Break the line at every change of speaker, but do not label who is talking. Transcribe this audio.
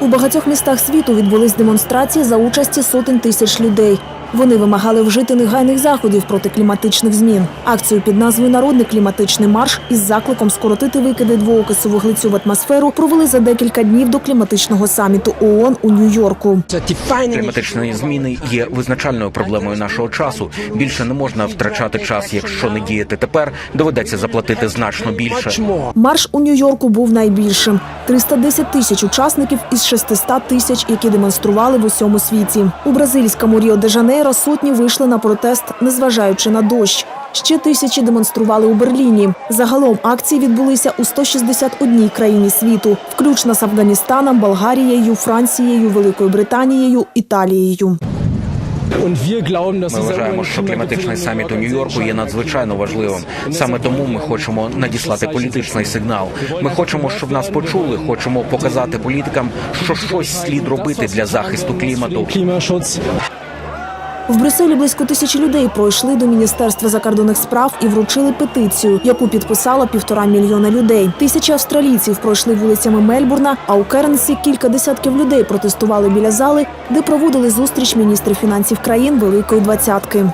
У багатьох містах світу відбулись демонстрації за участі сотень тисяч людей. Вони вимагали вжити негайних заходів проти кліматичних змін. Акцію під назвою Народний кліматичний марш із закликом скоротити викиди двоокису вуглецю в атмосферу провели за декілька днів до кліматичного саміту ООН у Нью-Йорку.
Кліматичні зміни є визначальною проблемою нашого часу. Більше не можна втрачати час. Якщо не діяти тепер, доведеться заплатити значно більше.
Марш у Нью-Йорку був найбільшим: 310 тисяч учасників із 600 тисяч, які демонстрували в усьому світі. У бразильському Ріо де Жанейро сотні вийшли на протест, незважаючи на дощ. Ще тисячі демонстрували у Берліні. Загалом акції відбулися у 161 країні світу, включно з Афганістаном, Болгарією, Францією, Великою Британією, Італією.
Ми вважаємо, що кліматичний саміт у Нью-Йорку є надзвичайно важливим. Саме тому ми хочемо надіслати політичний сигнал. Ми хочемо, щоб нас почули. Хочемо показати політикам, що щось слід робити для захисту клімату.
В Брюсселі близько тисячі людей пройшли до міністерства закордонних справ і вручили петицію, яку підписало півтора мільйона людей. Тисячі австралійців пройшли вулицями Мельбурна. А у Кернсі кілька десятків людей протестували біля зали, де проводили зустріч міністрів фінансів країн Великої Двадцятки.